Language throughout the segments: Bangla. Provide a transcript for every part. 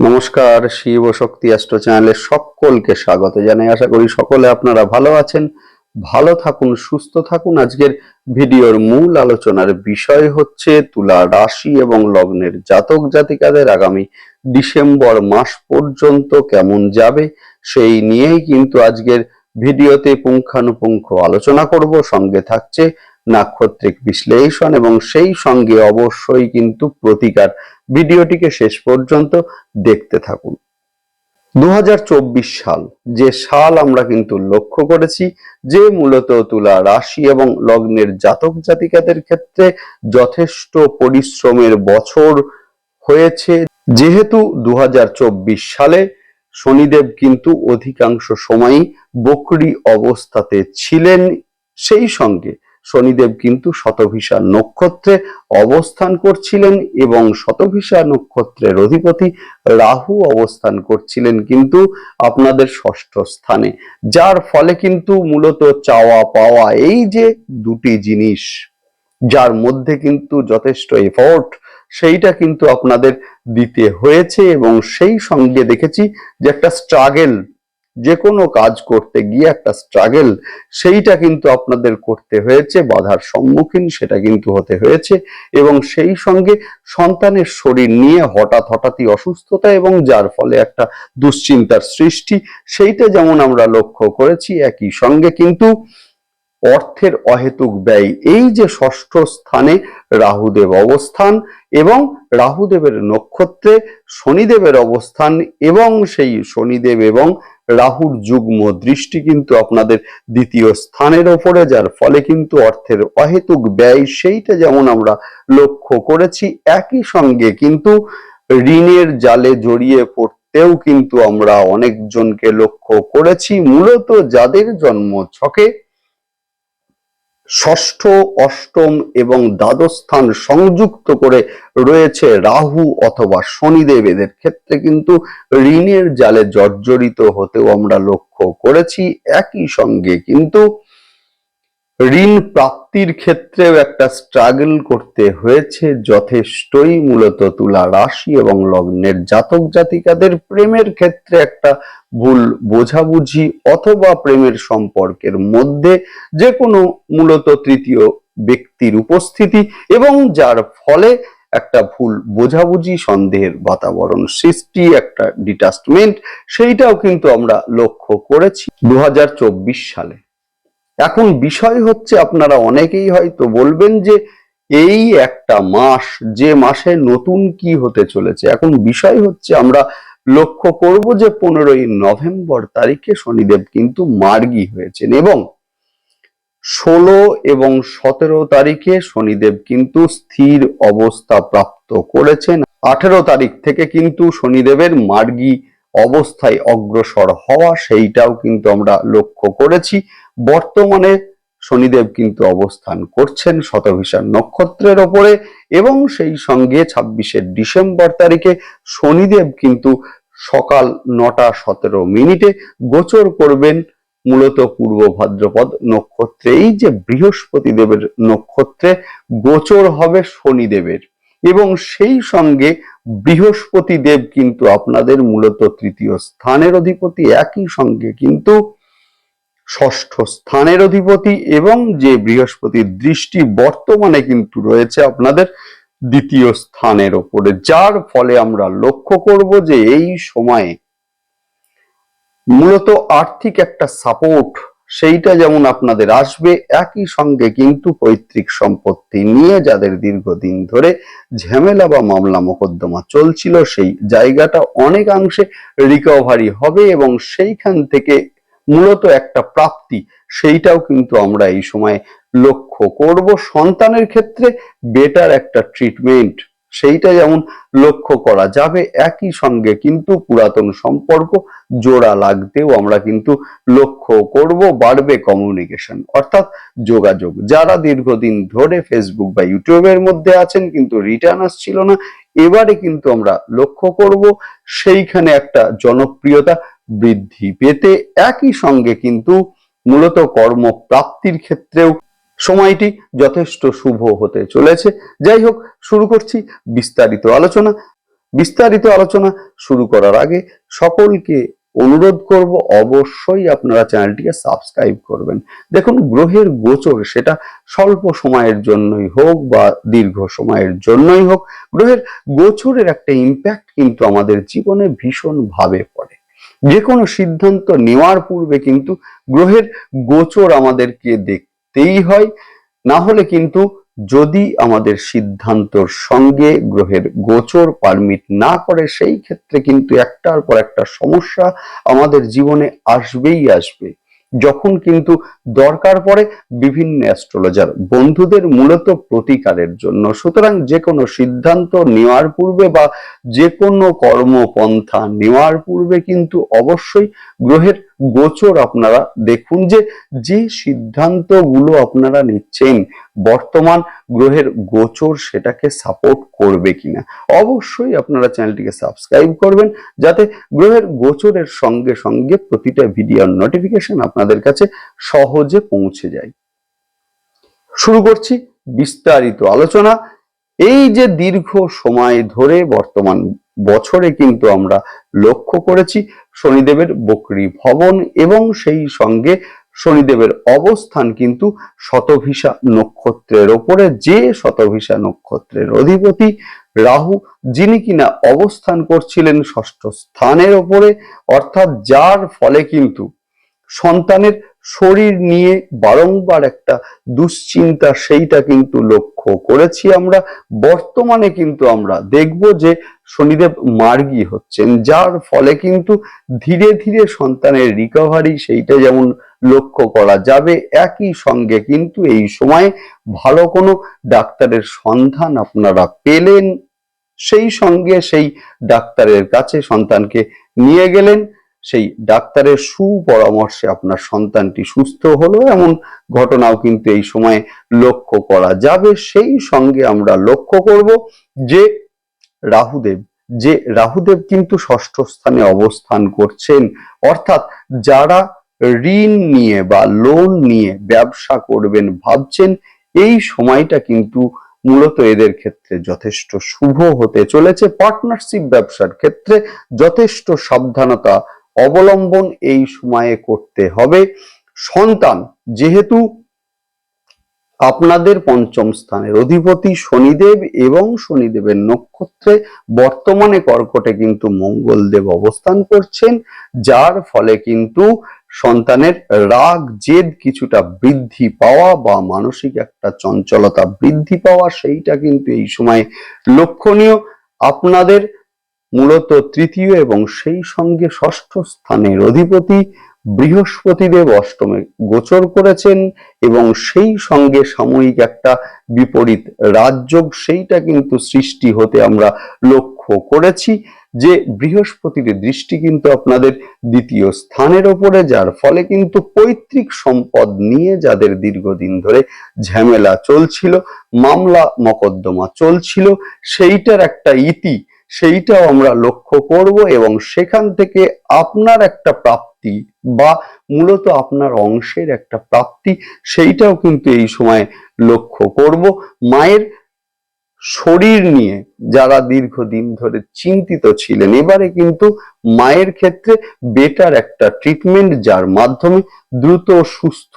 নমস্কার, শিব শক্তি অ্যাস্ট্রো চ্যানেলে সকলকে স্বাগত জানাই। আশা করি সকলে আপনারা ভালো আছেন, ভালো থাকুন, সুস্থ থাকুন। আজকের ভিডিওর মূল আলোচনার বিষয় হচ্ছে তুলা রাশি এবং লগ্নের জাতক জাতিকাদের আগামী ডিসেম্বর মাস পর্যন্ত কেমন যাবে, সেই নিয়েই কিন্তু আজকের ভিডিওতে পুঙ্খানুপুঙ্খ আলোচনা করব। সঙ্গে থাকছে নাক্ষত্রিক বিশ্লেষণ এবং সেই সঙ্গে অবশ্যই কিন্তু প্রতিকার। ভিডিওটিকে শেষ পর্যন্ত দেখতে থাকুন। দু সাল, যে সাল আমরা কিন্তু লক্ষ্য করেছি, যে মূলত তুলা রাশি এবং লগ্নের জাতক জাতিকাদের ক্ষেত্রে যথেষ্ট পরিশ্রমের বছর হয়েছে। যেহেতু দু হাজার চব্বিশ সালে শনিদেব কিন্তু অধিকাংশ সময়ই বকরি অবস্থাতে ছিলেন, সেই সঙ্গে শনিদেব কিন্তু শতভিসা নক্ষত্রে অবস্থান করছিলেন এবং শতভিসা নক্ষত্রের অধিপতি রাহু অবস্থান করছিলেন কিন্তু আপনাদের ষষ্ঠ স্থানে, যার ফলে কিন্তু মূলত চাওয়া পাওয়া এই যে দুটি জিনিস, যার মধ্যে কিন্তু যথেষ্ট এফোর্ট সেইটা কিন্তু আপনাদের দিতে হয়েছে এবং সেই সঙ্গে দেখেছি যে একটা স্ট্রাগেল যে কোনো কাজ করতে গিয়ে একটা স্ট্রাগেল সেইটা কিন্তু আপনাদের করতে হয়েছে, বাধার সম্মুখীন সেটা কিন্তু হতে হয়েছে এবং সেই সঙ্গে সন্তানের শরীর নিয়ে হঠাৎ হঠাৎই অসুস্থতা এবং যার ফলে একটা দুশ্চিন্তার সৃষ্টি, সেইটা যেমন আমরা লক্ষ্য করেছি, একই সঙ্গে কিন্তু অর্থের অহেতুক ব্যয়, এই যে ষষ্ঠ স্থানে রাহুদেব অবস্থান এবং রাহুদেবের নক্ষত্রে শনিদেবের অবস্থান এবং সেই শনিদেব এবং রাহুর যুগ্ম দৃষ্টি কিন্তু আপনাদের দ্বিতীয় স্থানের ওপরে, যার ফলে কিন্তু অর্থের অহেতুক ব্যয় সেইটা যেমন আমরা লক্ষ্য করেছি, একই সঙ্গে কিন্তু ঋণের জালে জড়িয়ে পড়তেও কিন্তু আমরা অনেকজনকে লক্ষ্য করেছি। মূলত যাদের জন্ম ছকে ষষ্ঠ, অষ্টম এবং দ্বাদশ স্থান সংযুক্ত করে রয়েছে রাহু অথবা শনিদেব। এদের ক্ষেত্রে কিন্তু ঋণের জালে জর্জরিত হতেও আমরা লক্ষ্য করেছি। একই সঙ্গে কিন্তু ঋণ প্রাপ্তির ক্ষেত্রেও একটা স্ট্রাগল করতে হয়েছে। যথেষ্টই মূলত তুলা রাশি এবং লগ্নের জাতক জাতিকাদের প্রেমের ক্ষেত্রে একটা ভুল বোঝাবুঝি অথবা প্রেমের সম্পর্কের মধ্যে যে কোনো মূলত তৃতীয় ব্যক্তির উপস্থিতি এবং যার ফলে একটা ভুল বোঝাবুঝি, সন্দেহের বাতাবরণ সৃষ্টি, একটা ডিটাচমেন্ট সেইটাও কিন্তু আমরা লক্ষ্য করেছি। দু হাজার চব্বিশ সালে এখন বিষয় হচ্ছে আপনারা অনেকেই হয়তো বলবেন যে এই একটা মাস, যে মাসে নতুন কি হতে চলেছে? এখন বিষয় হচ্ছে আমরা লক্ষ্য করব যে পনেরোই নভেম্বর তারিখে শনিদেব কিন্তু মার্গী হয়েছেন এবং ষোলো এবং সতেরো তারিখে শনিদেব কিন্তু স্থির অবস্থা প্রাপ্ত করেছেন। আঠেরো তারিখ থেকে কিন্তু শনিদেবের মার্গী অবস্থায় অগ্রসর হওয়া, সেইটাও কিন্তু আমরা লক্ষ্য করেছি। বর্তমানে শনিদেব কিন্তু অবস্থান করছেন শতভিষার নক্ষত্রের ওপরে এবং সেই সঙ্গে ছাব্বিশে ডিসেম্বর তারিখে শনিদেব কিন্তু সকাল নটা সতেরো মিনিটে গোচর করবেন মূলত পূর্ব ভাদ্রপদ নক্ষত্রে। এই যে বৃহস্পতি দেবের নক্ষত্রে গোচর হবে শনিদেবের। এবং সেই সঙ্গে বৃহস্পতি দেব কিন্তু আপনাদের মূলত তৃতীয় স্থানের অধিপতি, একই সঙ্গে কিন্তু ষষ্ঠ স্থানের অধিপতি এবং যে বৃহস্পতির দৃষ্টি বর্তমানে কিন্তু রয়েছে আপনাদের দ্বিতীয় স্থানের ওপরে। যার ফলে আমরা লক্ষ্য করব যে এই সময়ে মূলত আর্থিক একটা সাপোর্ট সেইটা যেমন আপনাদের আসবে, একই সঙ্গে কিন্তু পৈতৃক সম্পত্তি নিয়ে যাদের দীর্ঘদিন ধরে ঝামেলা বা মামলা মোকদ্দমা চলছিল, সেই জায়গাটা অনেকাংশে রিকভারি হবে এবং সেইখান থেকে মূলত একটা প্রাপ্তি, সেইটাও কিন্তু আমরা এই সময় লক্ষ্য করব। সন্তানের ক্ষেত্রে বেটার একটা ট্রিটমেন্ট সেইটা যেমন লক্ষ্য করা যাবে, একই সঙ্গে কিন্তু পুরাতন সম্পর্ক জোড়া লাগতেও আমরা কিন্তু লক্ষ্য করব, বাড়বে কমিউনিকেশন অর্থাৎ যোগাযোগ। যারা দীর্ঘদিন ধরে ফেসবুক বা ইউটিউবের মধ্যে আছেন কিন্তু রিটার্ন আসছিল না, এবারে কিন্তু আমরা লক্ষ্য করব, সেইখানে একটা জনপ্রিয়তা বৃদ্ধি পেতে, একই সঙ্গে কিন্তু মূলত কর্মপ্রাপ্তির ক্ষেত্রেও সময়টি যথেষ্ট শুভ হতে চলেছে। যাই হোক, শুরু করছি বিস্তারিত আলোচনা। বিস্তারিত আলোচনা শুরু করার আগে সকলকে অনুরোধ করব অবশ্যই আপনারা চ্যানেলটিকে সাবস্ক্রাইব করবেন। দেখুন, গ্রহের গোচর সেটা স্বল্প সময়ের জন্যই হোক বা দীর্ঘ সময়ের জন্যই হোক, গ্রহের গোচরের একটা ইম্প্যাক্ট কিন্তু আমাদের জীবনে ভীষণ ভাবে পড়ে। যে কোনো সিদ্ধান্ত নেওয়ার পূর্বে কিন্তু গ্রহের গোচর আমাদেরকে দেখতেই হয়। না হলে কিন্তু যদি আমাদের সিদ্ধান্তর সঙ্গে গ্রহের গোচর পারমিট না করে, সেই ক্ষেত্রে কিন্তু একটার পর একটা সমস্যা আমাদের জীবনে আসবেই আসবে। যখন কিন্তু দরকার পড়ে বিভিন্ন অ্যাস্ট্রোলজার বন্ধুদের মূলত প্রতিকারের জন্য। সুতরাং যে কোনো সিদ্ধান্ত নেওয়ার পূর্বে বা যে কোনো কর্মপন্থা নেওয়ার পূর্বে কিন্তু অবশ্যই গ্রহের গোচর আপনারা দেখুন যে যে সিদ্ধান্তগুলো আপনারা নিচ্ছেন, বর্তমান গ্রহের গোচর সেটাকে সাপোর্ট করবে কিনা, অবশ্যই আপনারা চ্যানেলটিকে সাবস্ক্রাইব করবেন, যাতে গ্রহের গোচরের সঙ্গে সঙ্গে প্রতিটা ভিডিওর নোটিফিকেশন আপনাদের কাছে সহজে পৌঁছে যায়। শুরু করছি বিস্তারিত আলোচনা। এই যে দীর্ঘ সময় ধরে বর্তমান বছরে কিন্তু আমরা লক্ষ্য করেছি শনিদেবের বকরি ভবন এবং সেই সঙ্গে শনিদেবের অবস্থান কিন্তু শতভিসা নক্ষত্রের ওপরে। যে শতভিসা নক্ষত্রের অধিপতি রাহু, যিনি কিনা অবস্থান করছিলেন ষষ্ঠ স্থানের ওপরে, অর্থাৎ যার ফলে কিন্তু সন্তানের শরীর নিয়ে বারংবার একটা দুশ্চিন্তা, সেইটা কিন্তু লক্ষ্য করেছি আমরা। বর্তমানে কিন্তু আমরা দেখব যে শনিদেব মার্গী হচ্ছেন, যার ফলে কিন্তু ধীরে ধীরে সন্তানের রিকভারি সেইটা যেমন লক্ষ্য করা যাবে, একই সঙ্গে কিন্তু এই সময়ে ভালো কোনো ডাক্তারের সন্ধান আপনারা পেলেন। সেই সঙ্গে সেই ডাক্তারের কাছে সন্তানকে নিয়ে গেলেন। সেই ডাক্তারের সুপরামর্শে আপনার সন্তানটি সুস্থ হলো, এমন ঘটনাও কিন্তু এই সময়ে লক্ষ্য করা যাবে। সেই সঙ্গে আমরা লক্ষ্য করব যে রাহুদেব যে রাহুদেব কিন্তু ষষ্ঠ স্থানে অবস্থান করছেন। অর্থাৎ যারা ঋণ নিয়ে বা লোন নিয়ে ব্যবসা করবেন ভাবছেন, এই সময়টা কিন্তু মূলত এদের ক্ষেত্রে যথেষ্ট শুভ হতে চলেছে। পার্টনারশিপ ব্যবসার ক্ষেত্রে যথেষ্ট সাবধানতা অবলম্বন এই সময়ে করতে হবে। সন্তান, যেহেতু আপনাদের পঞ্চম স্থানের অধিপতি শনিদেব এবং শনিদেবের নক্ষত্রে বর্তমানে কর্কটে কিন্তু মঙ্গলদেব অবস্থান করছেন, যার ফলে কিন্তু সন্তানের রাগ, জেদ কিছুটা বৃদ্ধি পাওয়া বা মানসিক একটা চঞ্চলতা বৃদ্ধি পাওয়া সেইটা কিন্তু এই সময় লক্ষণীয়। আপনাদের মূলত তৃতীয় এবং সেই সঙ্গে ষষ্ঠ স্থানের অধিপতি বৃহস্পতিদেব অষ্টমে গোচর করেছেন এবং সেই সঙ্গে সাময়িক একটা বিপরীত রাজযোগ সেইটা কিন্তু সৃষ্টি হতে আমরা লক্ষ্য করেছি যে বৃহস্পতির দৃষ্টি কিন্তু আপনাদের দ্বিতীয় স্থানের ওপরে, যার ফলে কিন্তু পৈতৃক সম্পদ নিয়ে যাদের দীর্ঘদিন ধরে ঝামেলা চলছিল মামলা মকদ্দমা চলছিল, সেইটার একটা ইতি সেইটাও আমরা লক্ষ্য করব এবং সেখান থেকে আপনার একটা প্রাপ্তি বা মূলত আপনার অংশের একটা প্রাপ্তি, সেইটাও কিন্তু এই সময় লক্ষ্য করব। মায়ের শরীর নিয়ে যারা দীর্ঘদিন ধরে চিন্তিত ছিলেন, এবারে কিন্তু মায়ের ক্ষেত্রে বেটার একটা ট্রিটমেন্ট যার মাধ্যমে দ্রুত সুস্থ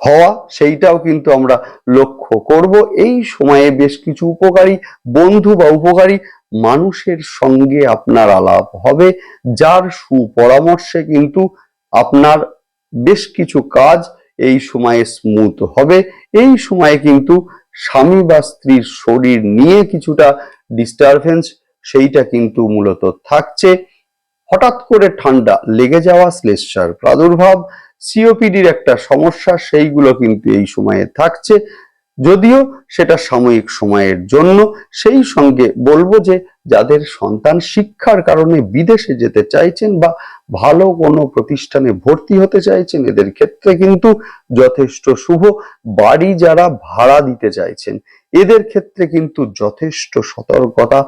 হওয়া, সেইটাও কিন্তু আমরা লক্ষ্য করব। এই সময়ে বেশ কিছু উপকারী, বন্ধু বা উপকারী মানুষের সঙ্গে আপনার আলাপ হবে, যার সুপরামর্শে কিন্তু আপনার বেশ কিছু কাজ এই সময়ে স্মুথ হবে। এই সময়ে কিন্তু স্বামী বা স্ত্রীর শরীর নিয়ে কিছুটা ডিস্টারবেন্স সেইটা কিন্তু মূলত থাকছে। হঠাৎ করে ঠান্ডা লেগে যাওয়া শ্লেষার প্রাদুর্ভাব সিওপিডির একটা সমস্যা সেইগুলো কিন্তু এই সময়ে থাকছে। যদিও সেটা সাময়িক সময়ের জন্য, সেই সঙ্গে বলব যে যাদের সন্তান শিক্ষার কারণে বিদেশে যেতে চাইছেন বা ভালো কোনো প্রতিষ্ঠানে ভর্তি হতে চাইছেন, এদের ক্ষেত্রে কিন্তু যথেষ্ট শুভ। বাড়ি যারা ভাড়া দিতে চাইছেন, এদের ক্ষেত্রে কিন্তু যথেষ্ট সতর্কতা।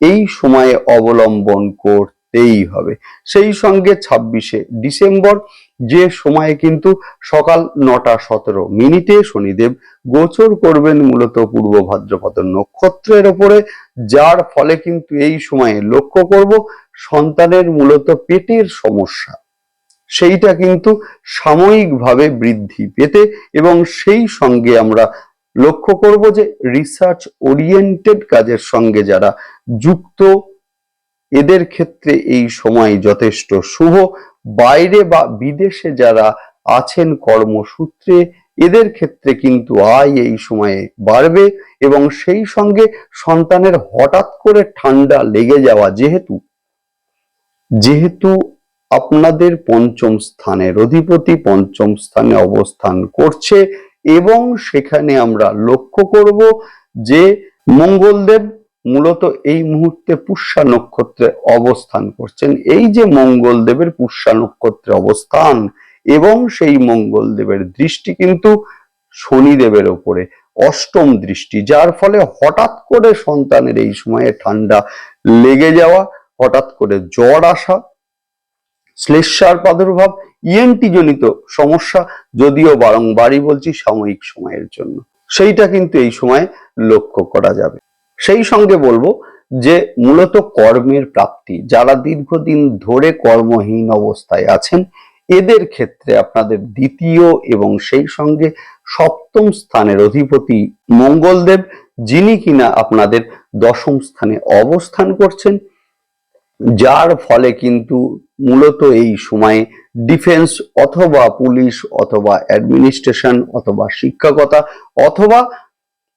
এই সময়ে অবলম্বন করতে করতেই হবে। সেই সঙ্গে ছাব্বিশে ডিসেম্বর, যে সময়ে কিন্তু সকাল নটা সতেরো মিনিটে শনিদেব গোচর করবেন মূলত পূর্ব ভাদ্রপদ নক্ষত্রের ওপরে, যার ফলে কিন্তু এই সময়ে লক্ষ্য করব সন্তানের মূলত পেটের সমস্যা। সেইটা কিন্তু সাময়িকভাবে বৃদ্ধি পেতে এবং সেই সঙ্গে আমরা লক্ষ্য করব যে রিসার্চ ওরিয়েন্টেড কাজের সঙ্গে যারা যুক্ত এদের ক্ষেত্রে এই সময় যথেষ্ট শুভ। বাইরে বা বিদেশে যারা আছেন কর্মসূত্রে, এদের ক্ষেত্রে কিন্তু আয় এই সময়ে বাড়বে এবং সেই সঙ্গে সন্তানের হঠাৎ করে ঠান্ডা লেগে যাওয়া যেহেতু যেহেতু আপনাদের পঞ্চম স্থানের অধিপতি পঞ্চম স্থানে অবস্থান করছে এবং সেখানে আমরা লক্ষ্য করব যে মঙ্গলদেব মূলত এই মুহূর্তে পুষ্যা নক্ষত্রে অবস্থান করছেন। এই যে মঙ্গলদেবের পুষ্যা নক্ষত্রে অবস্থান এবং সেই মঙ্গলদেবের দৃষ্টি কিন্তু শনিদেবের ওপরে, অষ্টম দৃষ্টি, যার ফলে হঠাৎ করে সন্তানের এই সময়ে ঠান্ডা লেগে যাওয়া, হঠাৎ করে জ্বর আসা, শ্লেষার প্রাদুর্ভাব ইএনটি জনিত সমস্যা, যদিও বারংবারই বলছি সাময়িক সময়ের জন্য। সেইটা কিন্তু এই সময় লক্ষ্য করা যাবে। সেই সঙ্গে বলব যে মূলত কর্মের প্রাপ্তি, যারা দীর্ঘদিন ধরে কর্মহীন অবস্থায় আছেন, এদের ক্ষেত্রে আপনাদের দ্বিতীয় এবং সেই সঙ্গে সপ্তম স্থানের অধিপতি মঙ্গলদেব, যিনি কিনা আপনাদের দশম স্থানে অবস্থান করছেন, যার ফলে কিন্তু মূলত এই সময়ে ডিফেন্স অথবা পুলিশ অথবা অ্যাডমিনিস্ট্রেশন অথবা শিক্ষকতা অথবা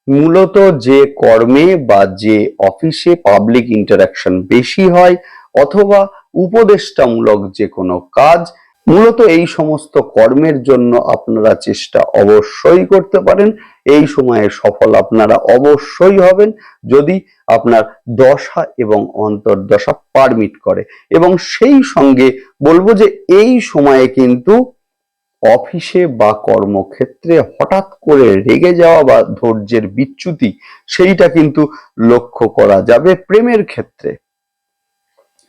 মূলত যে কর্মে বা যে অফিসে পাবলিক ইন্টারাকশন বেশি হয় অথবা উপদেষ্টামূলক যে কোনো কাজ, মূলত এই সমস্ত কর্মের জন্য আপনারা চেষ্টা অবশ্যই করতে পারেন। এই সময়ে সফল আপনারা অবশ্যই হবেন যদি আপনার দশা এবং অন্তর্দশা পারমিট করে। এবং সেই সঙ্গে বলব যে এই সময়ে কিন্তু অফিসে বা কর্মক্ষেত্রে হঠাৎ করে রেগে যাওয়া বা ধৈর্যের বিচ্যুতি, সেইটা কিন্তু লক্ষ্য করা যাবে প্রেমের ক্ষেত্রে।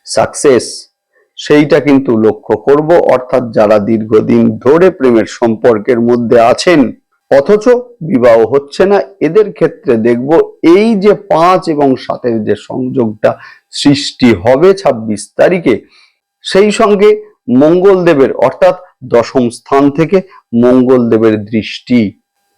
সাকসেস সেইটা কিন্তু লক্ষ্য করব, অর্থাৎ যারা দীর্ঘদিন ধরে প্রেমের সম্পর্কের মধ্যে আছেন, অথচ বিবাহ হচ্ছে না, এদের ক্ষেত্রে দেখব এই যে পাঁচ এবং সাতের যে সংযোগটা সৃষ্টি হবে ছাব্বিশ তারিখে, সেই সঙ্গে মঙ্গলদেবের, অর্থাৎ দশম স্থান থেকে মঙ্গলদেবের দৃষ্টি।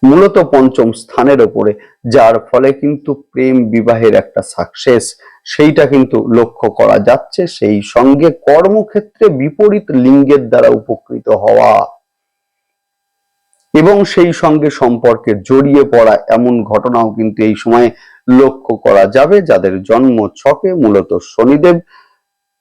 মূলত পঞ্চম স্থানের ওপরে, যার ফলে কিন্তু প্রেম বিবাহের একটা সাকসেস সেইটা কিন্তু লক্ষ্য করা যাচ্ছে। সেই সঙ্গে কর্মক্ষেত্রে বিপরীত লিঙ্গের দ্বারা উপকৃত হওয়া। এবং সেই সঙ্গে সম্পর্কে জড়িয়ে পড়া এমন ঘটনাও কিন্তু এই সময়ে লক্ষ্য করা যাবে, যাদের জন্ম ছকে মূলত শনিদেব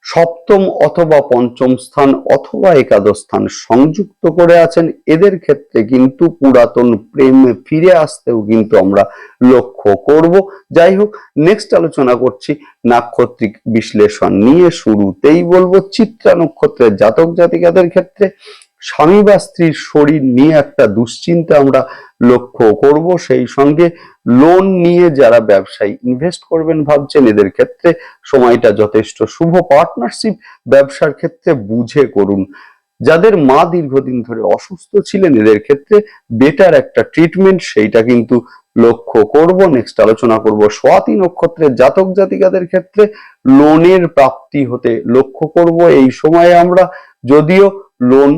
সপ্তম অথবা পঞ্চম স্থান অথবা একাদশ স্থান সংযুক্ত করে আছেন। এদের ক্ষেত্রে কিন্তু পুরাতন প্রেমে ফিরে আসতেও কিন্তু আমরা লক্ষ্য করব। যাই হোক নেক্সট আলোচনা করছি নাক্ষত্রিক বিশ্লেষণ নিয়ে। শুরুতেই বলব চিত্রা নক্ষত্রের জাতক জাতিকাদের ক্ষেত্রে স্বামী বা স্ত্রীর শরীর নিয়ে একটা দুশ্চিন্তা আমরা লক্ষ্য করব। সেই সঙ্গে লোন নিয়ে যারা ব্যবসায়ী ইনভেস্ট করবেন ভাবছেন, এদের ক্ষেত্রে সময়টা যথেষ্ট শুভ। পার্টনারশিপ ব্যবসার ক্ষেত্রে বুঝে করুন। যাদের মা দীর্ঘদিন ধরে অসুস্থ ছিলেন, এদের ক্ষেত্রে বেটার একটা ট্রিটমেন্ট সেইটা কিন্তু লক্ষ্য করব। নেক্সট আলোচনা করব স্বাতি নক্ষত্রের জাতক জাতিকাদের ক্ষেত্রে লোনের প্রাপ্তি হতে লক্ষ্য করব। এই সময়ে আমরা যদিও লোন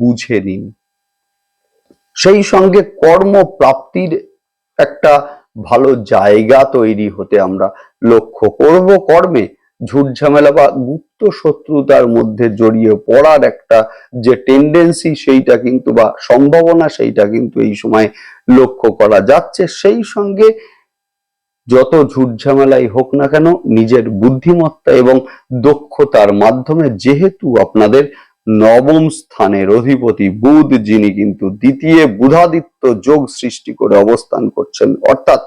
বুঝে নিন। সেই সঙ্গে কর্মপ্রাপ্তির একটা ভালো জায়গা তৈরি হতে আমরা লক্ষ্য করব। কর্মে ঝুট বা গুপ্ত শত্রুতার মধ্যে জড়িয়ে পড়ার একটা যে টেন্ডেন্সি সেইটা কিন্তু বা সম্ভাবনা সেইটা কিন্তু এই সময় লক্ষ্য করা যাচ্ছে। সেই সঙ্গে যত ঝুট ঝামেলাই হোক না কেন, নিজের বুদ্ধিমত্তা এবং দক্ষতার মাধ্যমে যেহেতু আপনাদের নবম স্থানের অধিপতি বুধ, যিনি কিন্তু দ্বিতীয় বুধাদিত্য যোগ সৃষ্টি করে অবস্থান করছেন। অর্থাৎ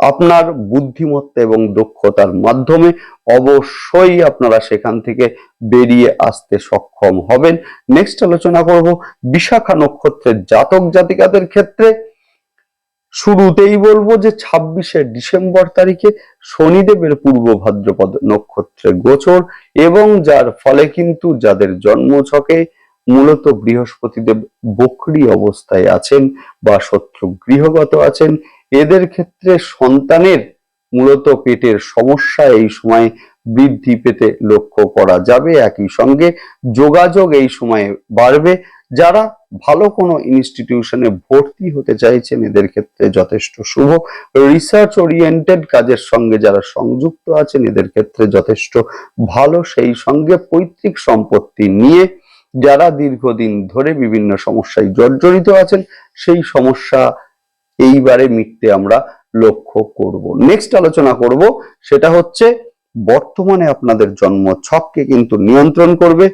আপনার বুদ্ধিমত্তা এবং দক্ষতার মাধ্যমে অবশ্যই আপনারা সেখান থেকে বেরিয়ে আসতে সক্ষম হবেন। নেক্সট আলোচনা করব বিশাখা নক্ষত্রের জাতক জাতিকাদের ক্ষেত্রে। শুরুতেই বলব যে ছাব্বিশে ডিসেম্বর তারিখে শনিদেবের পূর্ব ভাদ্রপদ নক্ষত্রে গোচর এবং যার ফলে কিন্তু যাদের জন্মছকে মূলত বৃহস্পতিদেব বক্রি অবস্থায় আছেন বা শত্রু গৃহগত আছেন, এদের ক্ষেত্রে সন্তানের মূলত পেটের সমস্যা এই সময় বৃদ্ধি পেতে লক্ষ্য করা যাবে। একই সঙ্গে যোগাযোগ এই সময়ে বাড়বে। যারা ভালো কোনো ইনস্টিটিউশনে ভর্তি হতে চাইছেন, এদের ক্ষেত্রে যথেষ্ট শুভ। রিসার্চ ওরিয়েন্টেড কাজের সঙ্গে যারা সংযুক্ত আছেন, এদের ক্ষেত্রে যথেষ্ট ভালো। সেই সঙ্গে পৈতৃক সম্পত্তি নিয়ে যারা দীর্ঘদিন ধরে বিভিন্ন সমস্যায় জর্জরিত আছেন, সেই সমস্যা এইবারে মিটতে আমরা লক্ষ্য করব। নেক্সট আলোচনা করব, সেটা হচ্ছে বর্তমানে আপনাদের জন্ম ছককে কিন্তু নিয়ন্ত্রণ করবে।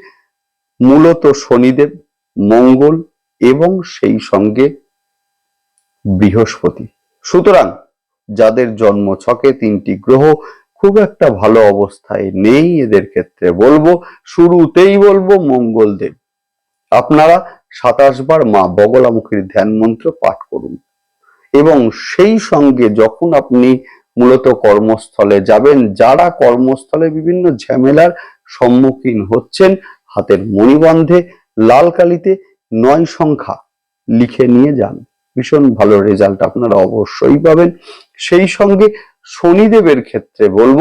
মূলত শনিদেব মঙ্গল এবং সেই সঙ্গে বৃহস্পতি। সুতরাং যাদের জন্ম ছকে তিনটি গ্রহ, খুব একটা ভালো অবস্থায় নেই এদের ক্ষেত্রে বলব, শুরুতেই বলব মঙ্গলদেব। আপনারা সাতাশ বার মা বগলামুখীর ধ্যান মন্ত্র পাঠ করুন। এবং সেই সঙ্গে যখন আপনি মূলত কর্মস্থলে যাবেন, যারা কর্মস্থলে বিভিন্ন ঝামেলার সম্মুখীন হচ্ছেন, হাতের মণিবন্ধে লাল কালিতে নয় সংখ্যা লিখে নিয়ে যান। ভীষণ ভালো রেজাল্ট আপনারা অবশ্যই পাবেন। সেই সঙ্গে শনিদেবের ক্ষেত্রে বলব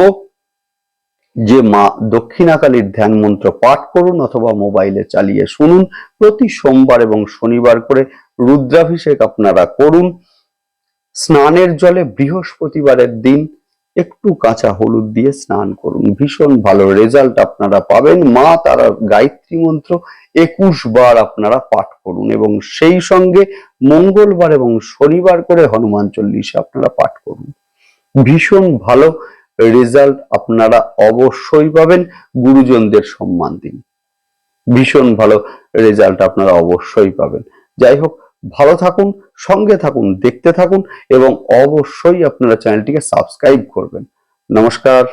যে মা দক্ষিণাকালীর ধ্যান মন্ত্র পাঠ করুন অথবা মোবাইলে চালিয়ে শুনুন। প্রতি সোমবার এবং শনিবার করে রুদ্রাভিষেক আপনারা করুন। স্নানের জলে বৃহস্পতিবারের দিন একটু কাঁচা হলুদ দিয়ে স্নান করুন। ভীষণ ভালো রেজাল্ট আপনারা পাবেন। মা তারা গায়ত্রী মন্ত্র একুশ বার আপনারা পাঠ করুন এবং সেই সঙ্গে মঙ্গলবার এবং শনিবার করে হনুমান চল্লিশে আপনারা পাঠ করুন। ভীষণ ভালো রেজাল্ট আপনারা অবশ্যই পাবেন। গুরুজনদের সম্মান দিন। ভীষণ ভালো রেজাল্ট আপনারা অবশ্যই পাবেন। যাই হোক ভালো থাকুন সঙ্গে থাকুন দেখতে থাকুন এবং অবশ্যই আপনারা চ্যানেলটিকে সাবস্ক্রাইব করবেন। নমস্কার।